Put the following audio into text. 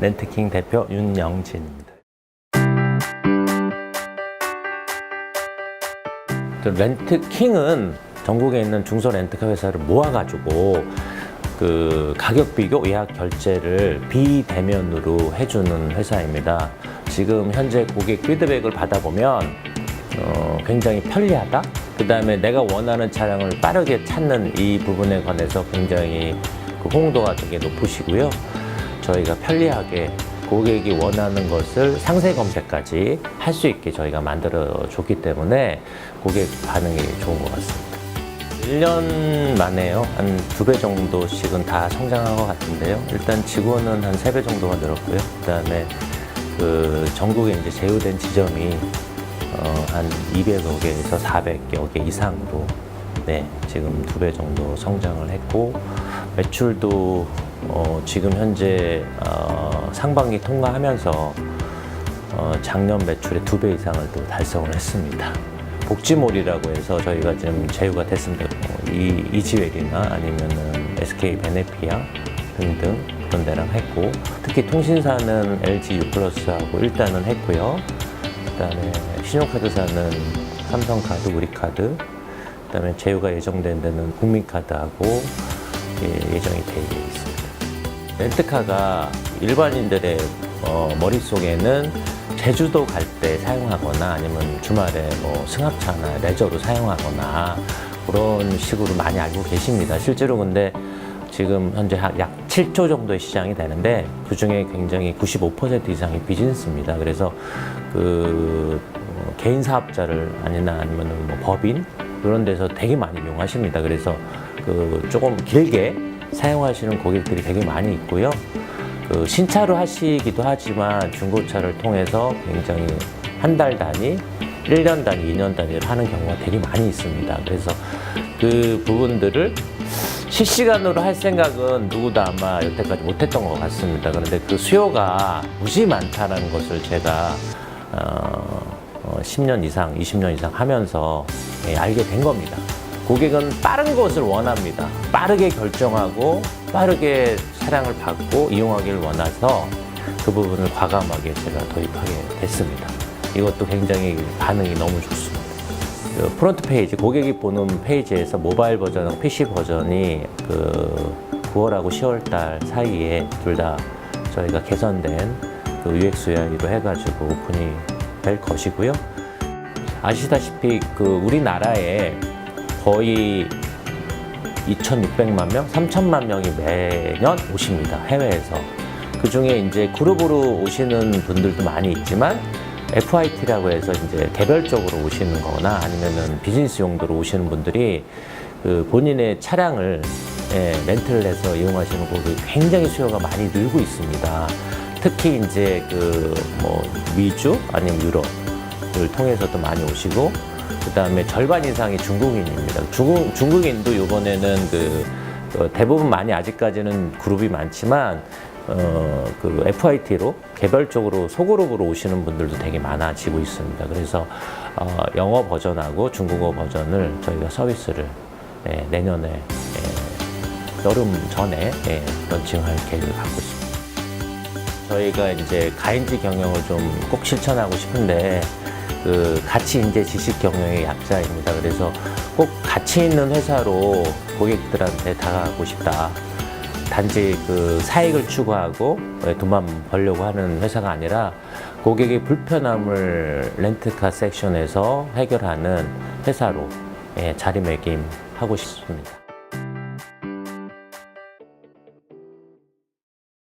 렌트킹 대표 윤영진입니다. 그 렌트킹은 전국에 있는 중소 렌트카 회사를 모아가지고 그 가격 비교 예약 결제를 비대면으로 해주는 회사입니다. 지금 현재 고객 피드백을 받아보면 어, 굉장히 편리하다. 그 다음에 내가 원하는 차량을 빠르게 찾는 이 부분에 관해서 굉장히 그 호응도가 되게 높으시고요. 저희가 편리하게 고객이 원하는 것을 상세 검색까지 할 수 있게 저희가 만들어 줬기 때문에 고객 반응이 좋은 것 같습니다. 1년 만에요. 한 두 배 정도씩은 다 성장한 것 같은데요. 일단 직원은 한 세 배 정도가 늘었고요. 그 다음에 그 전국에 이제 제휴된 지점이 어, 한 200여 개에서 400여 개 이상으로 네, 지금 두 배 정도 성장을 했고 매출도 어, 지금 현재 어, 상반기 통과하면서 어, 작년 매출의 두 배 이상을 또 달성을 했습니다. 복지몰이라고 해서 저희가 지금 제휴가 됐습니다. 어, 이 이지웰이나 아니면은 SK 베네피아 등등 그런 데랑 했고 특히 통신사는 LG U+하고 일단은 했고요. 그다음에 신용카드사는 삼성카드, 우리카드, 그다음에 제휴가 예정된 데는 국민카드하고 예, 예정이 되어 있습니다. 렌트카가 일반인들의 어, 머릿속에는 제주도 갈 때 사용하거나 아니면 주말에 뭐 승합차나 레저로 사용하거나 그런 식으로 많이 알고 계십니다. 실제로 근데 지금 현재 한약 7조 정도의 시장이 되는데 그 중에 굉장히 95% 이상이 비즈니스입니다. 그래서 그 어, 개인 사업자를 아니나 아니면 뭐 법인 이런 데서 되게 많이 이용하십니다. 그래서 그 조금 길게 사용하시는 고객들이 되게 많이 있고요. 그 신차로 하시기도 하지만 중고차를 통해서 굉장히 한 달 단위, 1년 단위, 2년 단위로 하는 경우가 되게 많이 있습니다. 그래서 그 부분들을 실시간으로 할 생각은 누구도 아마 여태까지 못했던 것 같습니다. 그런데 그 수요가 무지 많다는 것을 제가 어, 어, 10년 이상, 20년 이상 하면서 예, 알게 된 겁니다. 고객은 빠른 것을 원합니다. 빠르게 결정하고 빠르게 차량을 받고 이용하기를 원해서 그 부분을 과감하게 제가 도입하게 됐습니다. 이것도 굉장히 반응이 너무 좋습니다. 그 프론트 페이지, 고객이 보는 페이지에서 모바일 버전하고 PC 버전이 그 9월하고 10월 달 사이에 둘 다 저희가 개선된 그 UX UI로 해가지고 오픈이 될 것이고요. 아시다시피 그 우리나라에 거의 2,600만 명, 3천만 명이 매년 오십니다. 해외에서. 그 중에 이제 그룹으로 오시는 분들도 많이 있지만 FIT라고 해서 이제 개별적으로 오시는 거나 아니면은 비즈니스 용도로 오시는 분들이 그 본인의 차량을 예, 렌트를 해서 이용하시는 곳이 굉장히 수요가 많이 늘고 있습니다. 특히 이제 그 뭐 미주 아니면 유럽을 통해서도 많이 오시고 그 다음에 절반 이상이 중국인입니다. 중국, 중국인도 이번에는 그, 어, 대부분 많이 아직까지는 그룹이 많지만 어, 그 FIT로 개별적으로 소그룹으로 오시는 분들도 되게 많아지고 있습니다. 그래서 어, 영어 버전하고 중국어 버전을 저희가 서비스를 예, 내년에 예, 여름 전에 예, 런칭할 계획을 갖고 있습니다. 저희가 이제 가인지 경영을 좀 꼭 실천하고 싶은데 그 가치 인재 지식 경영의 약자입니다. 그래서 꼭 가치 있는 회사로 고객들한테 다가가고 싶다. 단지 그 사익을 추구하고 돈만 벌려고 하는 회사가 아니라 고객의 불편함을 렌트카 섹션에서 해결하는 회사로 예, 자리매김하고 싶습니다.